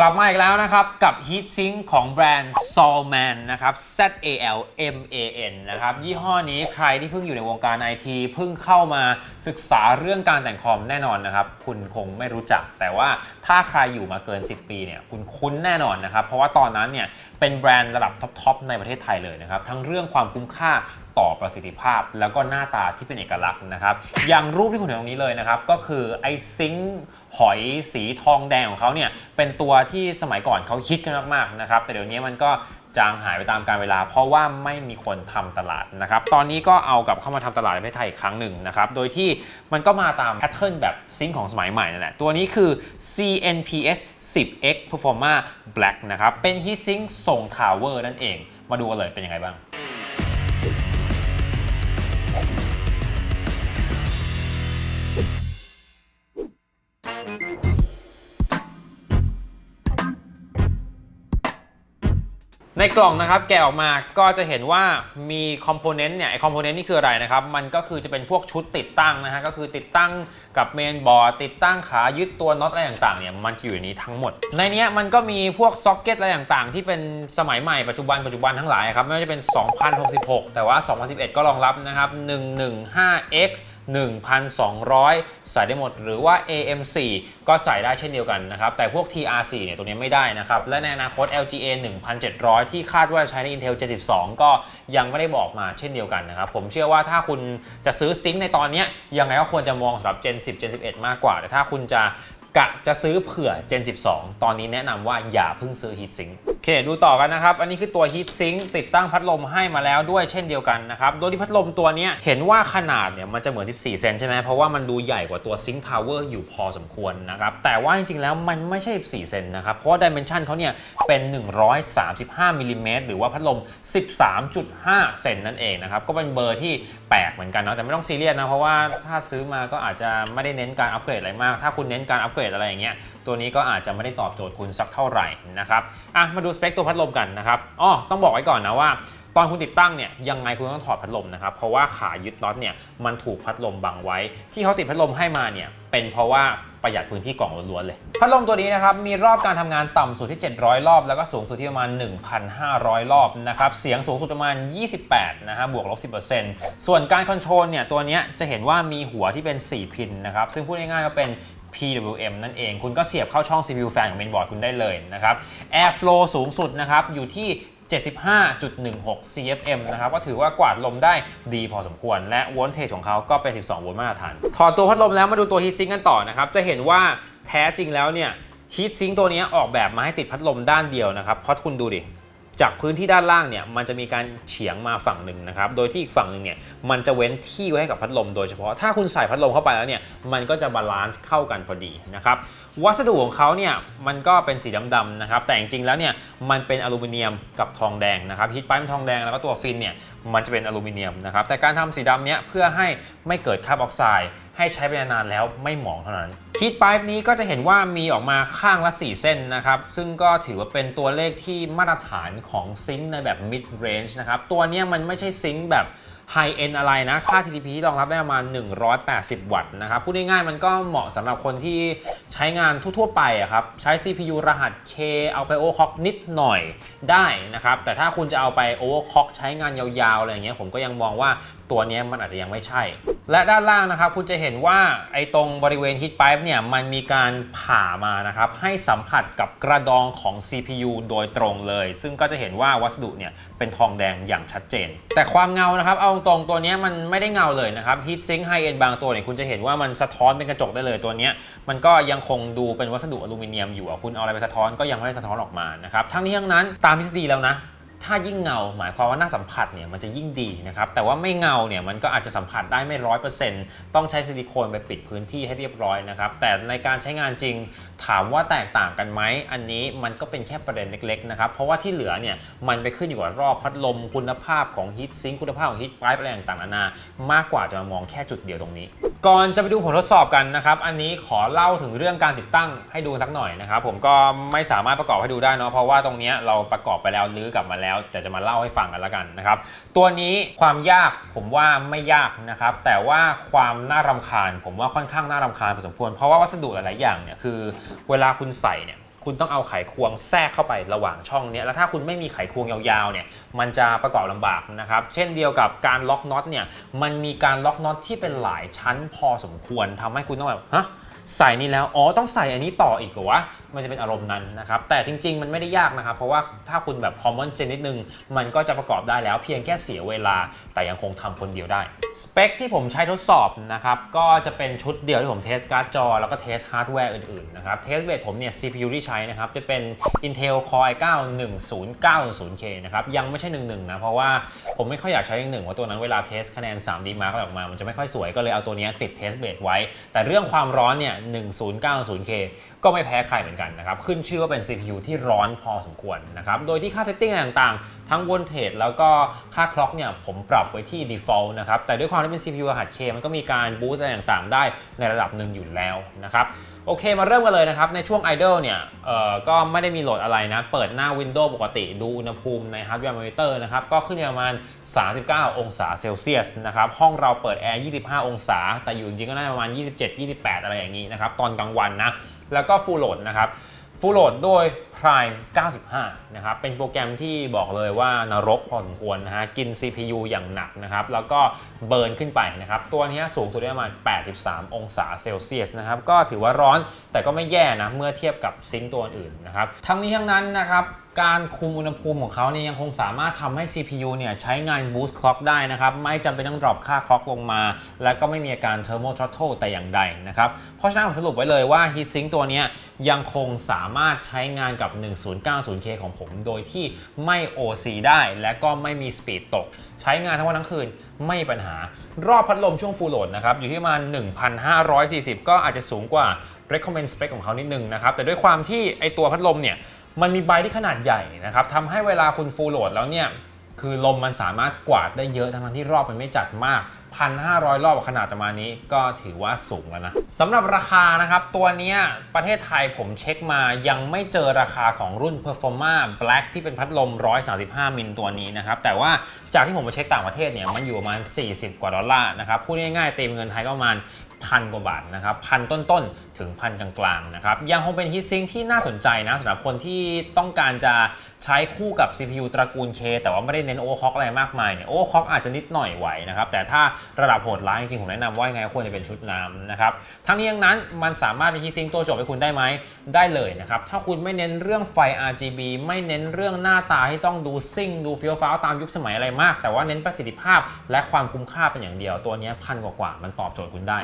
กลับมาอีกแล้วนะครับ กับ Heat Sink ของแบรนด์ Solman นะครับ Z A L M A N นะครับ ยี่ห้อนี้ใครที่เพิ่งอยู่ในวงการ IT เพิ่งเข้ามาศึกษาเรื่องการแต่งคอมแน่นอนนะครับ คุณคงไม่รู้จัก แต่ว่าถ้าใครอยู่มาเกิน 10 ปีเนี่ยคุณคุ้นแน่นอนนะครับ เพราะว่าตอนนั้นเนี่ยเป็นแบรนด์ระดับท็อป ๆ ในประเทศไทยเลยนะครับ ทั้งเรื่องความคุ้มค่าต่อประสิทธิภาพ แล้วก็หน้าตาที่เป็นเอกลักษณ์นะครับ อย่างรูปที่คุณเห็นตรงนี้เลยนะครับ ก็คือไอซิงหอยสีทองแดงของเขาเนี่ยเป็นตัวที่สมัยก่อนเขาฮิตกันมากๆนะครับ แต่เดี๋ยวนี้มันก็จางหายไปตามกาลเวลา เพราะว่าไม่มีคนทำตลาดนะครับ ตอนนี้ก็เอากลับเข้ามาทำตลาดในประเทศไทยอีกครั้งหนึ่งนะครับ โดยที่มันก็มาตามแพทเทิร์นแบบซิงของสมัยใหม่นั่นแหละ ตัวนี้คือ CNPS 10X Performa Black นะครับ เป็นฮีทซิงส่งทาวเวอร์นั่นเอง มาดูกันเลยเป็นยังไงบ้าง ในกล่องนะครับแกะออกมาก็จะเห็นว่ามีคอมโพเนนต์เนี่ยไอคอมโพเนนต์นี่คืออะไรนะครับ มันก็คือจะเป็นพวกชุดติดตั้งนะฮะก็คือติดตั้งกับเมนบอร์ดติดตั้งขายึดตัวน็อตอะไรต่างๆเนี่ยมันจะอยู่ในนี้ทั้งหมด ในนี้มันก็มีพวกซ็อกเก็ตอะไรต่างๆ ที่เป็นสมัยใหม่ปัจจุบันปัจจุบันทั้งหลายครับไม่ว่าจะเป็น 2066 แต่ว่า 2011 ก็รองรับนะครับ 115X 1,200 ใส่ได้หมด หรือว่า AM4 ก็ใส่ได้เช่นเดียวกันนะครับ แต่พวก TR4 เนี่ยตัวนี้ไม่ได้นะครับ และในอนาคต LGA 1,700 ที่คาดว่าจะใช้ใน Intel 72 ก็ยังไม่ได้บอกมาเช่นเดียวกันนะครับ ผมเชื่อว่าถ้าคุณจะซื้อซิงค์ในตอนนี้ยังไงก็ควรจะมองสำหรับ Gen 10 Gen 11 มากกว่า แต่ถ้าคุณจะ กะจะซื้อเผื่อ Gen 12 ตอนนี้แนะนำว่าอย่าเพิ่งซื้อ Heat Sink โอเค ดูต่อกันนะครับ อันนี้คือตัว Heat Sink ติดตั้งพัดลมให้มาแล้วด้วยเช่นเดียวกันนะครับ โดยที่พัดลมตัวนี้เห็นว่าขนาดเนี่ยมันจะเหมือน 14 เซนใช่ไหมเพราะว่ามันดูใหญ่กว่าตัว Sink Tower อยู่พอสมควรนะครับ แต่ว่าจริงๆแล้วมันไม่ใช่ 14 เซนนะครับ เพราะว่า Dimension เขาเนี่ยเป็น 135มิลลิเมตรหรือว่าพัดลม 13.5 เซนนั่นเองนะครับ ก็เป็นเบอร์ที่แปลกเหมือนกันเนาะแต่ไม่ต้องซีเรียสนะเพราะว่าถ้าซื้อมาก็อาจจะไม่ได้เน้นการอัปเกรดอะไรมาก ถ้าคุณเน้นการอัปเกรดอะไรอย่างเงี้ยตัวนี้ก็อาจจะไม่ได้ตอบโจทย์คุณสักเท่าไหร่นะครับอะมาดูสเปคตัวพัดลมกันนะครับอ๋อต้องบอกไว้ก่อนนะว่าตอนคุณติดตั้งเนี่ยยังไงคุณต้องถอดพัดลมนะครับเพราะว่าขายึดน็อตเนี่ยมันถูกพัดลมบังไว้ ที่เขาติดพัดลมให้มาเนี่ยเป็นเพราะว่าประหยัดพื้นที่กล่องล้วนๆเลย พัดลมตัวนี้นะครับมีรอบการทำงานต่ำสุดที่ 700 รอบ แล้วก็สูงสุดที่ประมาณ 1,500 รอบนะครับเสียงสูงสุดประมาณ 28 นะฮะบวกลบ 10%ส่วนการคอนโทรลเนี่ยตัวนี้จะเห็นว่ามีหัวที่เป็น 4 พินนะครับซึ่งพูดง่ายๆก็เป็น PWM นั่นเอง คุณก็เสียบเข้าช่อง CPU fan ของเมนบอร์ดคุณได้เลยนะครับ Airflow สูงสุดนะครับอยู่ที่75.16 CFM นะครับก็ถือว่ากวาดลมได้ดีพอสมควร และโวลเทจของเขาก็เป็น 12 โวลต์มาตรฐาน ถอดตัวพัดลมแล้วมาดูตัว Heat Sink กันต่อนะครับ จะเห็นว่าแท้จริงแล้วเนี่ย Heat Sink ตัวนี้ออกแบบมาให้ติดพัดลมด้านเดียวนะครับ เพราะคุณดูดิ จากพื้นที่ด้านล่างเนี่ยมันจะมีการเฉียงมาฝั่งหนึ่งนะครับ โดยที่อีกฝั่งหนึ่งเนี่ยมันจะเว้นที่ไว้ให้กับพัดลมโดยเฉพาะ ถ้าคุณใส่พัดลมเข้าไปแล้วเนี่ยมันก็จะบาลานซ์เข้ากันพอดีนะครับ วัสดุของเขาเนี่ยมันก็เป็นสีดำๆนะครับแต่จริงๆแล้วเนี่ยมันเป็นอลูมิเนียมกับทองแดงนะครับฮีทไพป์ทองแดงแล้วก็ตัวฟินเนี่ยมันจะเป็นอลูมิเนียมนะครับแต่การทำสีดำเนี้ยเพื่อให้ไม่เกิดคาราบออกไซด์ให้ใช้ไปนานๆแล้วไม่หมองเท่านั้นฮีทไพป์นี้ก็จะเห็นว่ามีออกมาข้างละ 4 เส้นนะครับ ซึ่งก็ถือว่าเป็นตัวเลขที่มาตรฐานของซิงค์ในแบบ mid range นะครับ ตัวเนี้ยมันไม่ใช่ซิงค์แบบ High End อะไรนะ ค่า TDP ที่รองรับได้ประมาณ 180 วัตต์นะครับพูดง่ายๆมันก็เหมาะสำหรับคนที่ใช้งานทั่วๆไปครับ ใช้ CPU รหัส K เอาไป overclock นิดหน่อยได้นะครับ แต่ถ้าคุณจะเอาไป overclock ใช้งานยาวๆ อะไรอย่างเงี้ยผมก็ยังมองว่าตัวนี้มันอาจจะยังไม่ใช่ และด้านล่างนะครับคุณจะเห็นว่าไอ้ตรงบริเวณ heat pipe เนี่ยมันมีการผ่ามานะครับให้สัมผัสกับกระดองของ CPU โดยตรงเลย ซึ่งก็จะเห็นว่าวัสดุเนี่ยเป็นทองแดงอย่างชัดเจน แต่ความเงานะครับเอาตรงๆ ตัวนี้มันไม่ได้เงาเลยนะครับ heat sink high end บางตัวเนี่ยคุณจะเห็นว่ามันสะท้อนเป็นกระจกได้เลยตัวนี้มันก็ยังคงดูเป็นวัสดุอลูมิเนียมอยู่คุณเอาอะไรไปสะท้อนก็ยังไม่ได้สะท้อนออกมานะครับทั้งนี้ทั้งนั้นตามทฤษฎีแล้วนะ ถ้ายิ่งเงาหมายความว่าหน้าสัมผัสเนี่ยมันจะยิ่งดีนะครับแต่ว่าไม่เงาเนี่ยมันก็อาจจะสัมผัสได้ไม่ร้อยเปอร์เซ็นต์ต้องใช้ซิลิโคนไปปิดพื้นที่ให้เรียบร้อยนะครับแต่ในการใช้งานจริงถามว่าแตกต่างกันไหมอันนี้มันก็เป็นแค่ประเด็นเล็กๆนะครับเพราะว่าที่เหลือเนี่ยมันไปขึ้นอยู่กับรอบพัดลมคุณภาพของฮีทซิงค์คุณภาพของฮีทไพป์อะไรต่างๆนานามากกว่าจะมามองแค่จุดเดียวตรงนี้ ก่อนจะไปดูผลทดสอบกันนะครับ อันนี้ขอเล่าถึงเรื่องการติดตั้งให้ดูสักหน่อยนะครับ ผมก็ไม่สามารถประกอบให้ดูได้เนาะเพราะว่าตรงนี้เราประกอบไปแล้วลื้อกลับมาแล้ว แต่จะมาเล่าให้ฟังกันแล้วกันนะครับ ตัวนี้ความยากผมว่าไม่ยากนะครับ แต่ว่าความน่ารำคาญ ผมว่าค่อนข้างน่ารำคาญพอสมควรเพราะว่าวัสดุหลายๆอย่างเนี่ยคือ เวลาคุณใส่เนี่ย คุณต้องเอาไขควงแทรกเข้าไประหว่างช่องเนี้ยแล้วถ้าคุณไม่มีไขควงยาวๆเนี่ยมันจะประกอบลำบากนะครับ เช่นเดียวกับการล็อกน็อตเนี่ยมันมีการล็อกน็อตที่เป็นหลายชั้นพอสมควรทำให้คุณต้องแบบฮะใส่นี่แล้ว อ๋อ ต้องใส่อันนี้ต่ออีกเหรอวะ มันจะเป็นอารมณ์นั้นนะครับ แต่จริง ๆ มันไม่ได้ยากนะครับ เพราะว่าถ้าคุณแบบ common sense นิดนึง มันก็จะประกอบได้แล้วเพียงแค่เสียเวลา แต่ยังคงทำคนเดียวได้ สเปคที่ผมใช้ทดสอบนะครับ ก็จะเป็นชุดเดียวที่ผมเทสการ์ดจอ แล้วก็เทสฮาร์ดแวร์อื่น ๆ นะครับ เทสเบสผมเนี่ย CPU ที่ใช้นะครับ จะเป็น Intel Core i9 1090K นะครับ ยังไม่ใช่ 11 นะ เพราะว่าผมไม่ค่อยอยากใช้11ว่าะตัวนั้นเวลาเทสคะแนน 3D Mark ออกมา มันจะไม่ค่อยสวย ก็เลยเอาตัวนี้ติดเทสเบสไว้ แต่เรื่องความร้อนเนี่ย 1090K ก็ไม่แพ้ใครเหมือนกันนะครับ ขึ้นชื่อว่าเป็น CPU ที่ร้อนพอสมควรนะครับ โดยที่ค่าเซตติ้งต่างๆ ทั้ง voltage แล้วก็ค่าคล็อกเนี่ยผมปรับไว้ที่ default นะครับ แต่ด้วยความที่เป็น CPU รหัส K มันก็มีการบูสต์อะไรต่างๆ ได้ในระดับหนึ่งอยู่แล้วนะครับโอเค มาเริ่มกันเลยนะครับ ในช่วง idle เนี่ยเอ่อก็ไม่ได้มีโหลดอะไรนะ เปิดหน้า Windows ปกติดูอุณหภูมิใน hardware monitor นะครับ ก็ขึ้นอยู่ประมาณ 39 องศาเซลเซียสนะครับ ห้องเราเปิดแอร์ 25 องศา แต่อยู่จริงๆก็น่าจะประมาณ 27 28 อะไรอย่างนี้นะครับ ตอนกลางวันนะ แล้วก็ full load นะครับ full load โดย Prime 95 นะครับ เป็นโปรแกรมที่บอกเลยว่านรกพอสมควรนะฮะ กิน CPU อย่างหนักนะครับ แล้วก็เบิร์นขึ้นไปนะครับ ตัวนี้สูงสุดได้ประมาณ 83 องศาเซลเซียสนะครับ ก็ถือว่าร้อนแต่ก็ไม่แย่นะ เมื่อเทียบกับซิงค์ตัวอื่นนะครับ ทั้งนี้ทั้งนั้นนะครับ การคุมอุณหภูมิของเขาเนี่ยยังคงสามารถทำให้ CPU เนี่ยใช้งาน boost clock ได้นะครับ ไม่จำเป็นต้อง drop ค่า clock ลงมา และก็ไม่มีอาการ thermal throttle แต่อย่างใดนะครับ เพราะฉะนั้นผมสรุปไว้เลยว่า heatsink ตัวนี้ยังคงสามารถใช้งานกับ 1090K ของผม โดยที่ไม่ OC ได้ และก็ไม่มี speed ตก ใช้งานทั้งวันทั้งคืนไม่ปัญหา รอบพัดลมช่วง full load นะครับ อยู่ที่ประมาณ 1,540 ก็อาจจะสูงกว่า recommend spec ของเขานิดนึงนะครับ แต่ด้วยความที่ไอตัวพัดลมเนี่ย มันมีใบที่ขนาดใหญ่นะครับทำให้เวลาคุณฟูลโหลดแล้วเนี่ยคือลมมันสามารถกวาดได้เยอะทั้งที่รอบมันไม่จัดมาก 1,500 รอบขนาดประมาณนี้ก็ถือว่าสูงแล้วนะสำหรับราคานะครับ ตัวนี้ประเทศไทยผมเช็คมายังไม่เจอราคาของรุ่น Performa Black ที่เป็นพัดลม 135 มิลตัวนี้นะครับ แต่ว่าจากที่ผมไปเช็คต่างประเทศเนี่ยมันอยู่ประมาณ 40 กว่าดอลลาร์นะครับพูดง่ายๆเป็นเงินไทยก็ประมาณพันกว่าบาทนะครับพันต้นๆ ถึงพันกลางๆนะครับยังคงเป็นฮีทซิงที่น่าสนใจนะสำหรับคนที่ต้องการจะใช้คู่กับ CPU ตระกูล K แต่ว่าไม่ได้เน้นโอค็อกอะไรมากมายเนี่ยโอค็อกอาจจะนิดหน่อยไหวนะครับแต่ถ้าระดับโหดร้ายจริงๆ ผมแนะนำว่ายังไงควรจะเป็นชุดน้ำนะครับทั้งนี้ทั้งนั้นมันสามารถเป็นฮีทซิงตัวจบให้คุณได้ไหมได้เลยนะครับถ้าคุณไม่เน้นเรื่องไฟ RGB ไม่เน้นเรื่องหน้าตาที่ต้องดูซิ่งดูเฟี้ยวฟ้าวตามยุคสมัยอะไรมาก แต่ว่าเน้นประสิทธิภาพและความคุ้มค่าเป็นอย่างเดียว ตัวนี้พันกว่าๆมันตอบโจทย์คุณได้